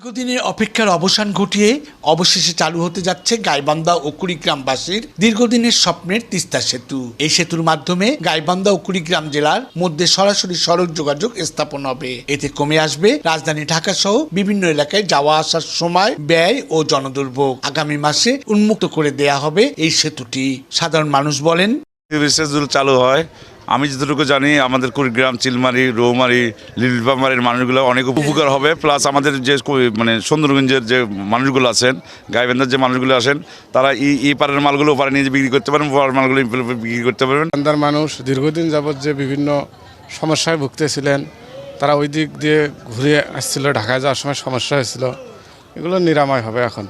দীর্ঘদিনের অপেক্ষার অবসান ঘটিয়ে অবশেষে চালু হতে যাচ্ছে গাইবান্ধা ও কুড়িগ্রামবাসীর দীর্ঘদিনের স্বপ্নের তিস্তা সেতু। এই সেতুর মাধ্যমে গাইবান্ধা ও কুড়িগ্রাম জেলার মধ্যে সরাসরি সড়ক যোগাযোগ স্থাপন হবে। এতে কমে আসবে রাজধানী ঢাকা সহ বিভিন্ন এলাকায় যাওয়া আসার সময় ব্যয় ও জনদুর্ভোগ। আগামী মাসে উন্মুক্ত করে দেয়া হবে এই সেতুটি। সাধারণ মানুষ বলেন চালু হয় আমি যতটুকু জানি, আমাদের কুড়িগ্রাম, চিলমারি, রৌমারি, লিলবামারির মানুষগুলো অনেক উপকার হবে, প্লাস আমাদের যে মানে সুন্দরগঞ্জের যে মানুষগুলো আছেন, গাইবান্ধার যে মানুষগুলো আছেন, তারা এই এই পারের মালগুলো ওপারে নিয়ে বিক্রি করতে পারেন ওপারের মালগুলো বিক্রি করতে পারবেন। বান্দার মানুষ দীর্ঘদিন যাবৎ যে বিভিন্ন সমস্যায় ভুগতেছিলেন, তারা ওই দিক দিয়ে ঘুরে আসছিল, ঢাকায় যাওয়ার সময় সমস্যা হয়েছিল, এগুলো নিরাময় হবে এখন।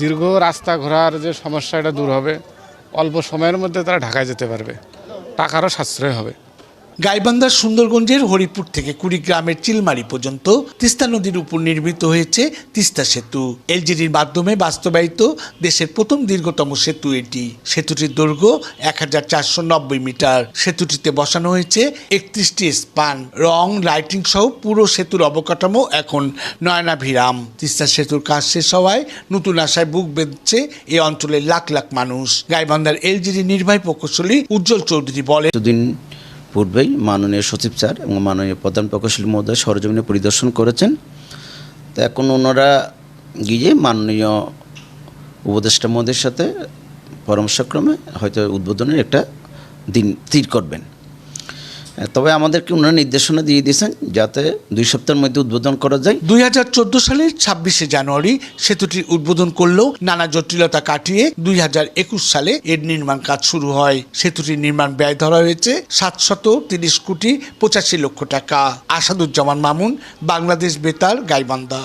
দীর্ঘ রাস্তা ঘোরার যে সমস্যা, এটা দূর হবে, অল্প সময়ের মধ্যে তারা ঢাকায় যেতে পারবে। টাকারও সাশ্রয় হবে। গাইবান্ধার সুন্দরগঞ্জের হরিপুর থেকে কুড়িগ্রামের চিলমারি পর্যন্ত তিস্তা নদীর উপর নির্মিত হয়েছে তিস্তা সেতু। এলজিডির মাধ্যমে বাস্তবায়িত দেশের প্রথম দীর্ঘতম সেতু এটি। সেতুটির দৈর্ঘ্য এক হাজার চারশো নব্বই মিটার। সেতুটিতে বসানো হয়েছে একত্রিশটি স্পান। রং, লাইটিং সহ পুরো সেতুর অবকাঠামো এখন নয়নাভিরাম। তিস্তা সেতুর কাজ শেষ হওয়ায় নতুন আশায় বুক বেঁধছে এই অঞ্চলের লাখ লাখ মানুষ। গাইবান্ধার এলজিডি নির্বাহী প্রকৌশলী উজ্জ্বল চৌধুরী বলে পূর্বেই মাননীয় সচিব স্যার এবং মাননীয় প্রধান প্রকৌশলী মহোদয় সরজমিনে পরিদর্শন করেছেন। তো এখন ওনারা গিয়ে মাননীয় উপদেষ্টা মহোদয়ের সাথে পরামর্শক্রমে হয়তো উদ্বোধনের একটা দিন স্থির করবেন। তবে আমাদেরকে ওনারা নির্দেশনা দিয়ে দিয়েছেন যাতে দুই সপ্তাহের মধ্যে উদ্বোধন করা যায়। দুই হাজার চোদ্দ সালের ছাব্বিশে জানুয়ারি সেতুটির উদ্বোধন করলেও নানা জটিলতা কাটিয়ে দুই হাজার একুশ সালে এর নির্মাণ কাজ শুরু হয়। সেতুটির নির্মাণ ব্যয় ধরা হয়েছে সাতশত তিরিশ কোটি পঁচাশি লক্ষ টাকা। আসাদুজ্জামান মামুন, বাংলাদেশ বেতার, গাইবান্ধা।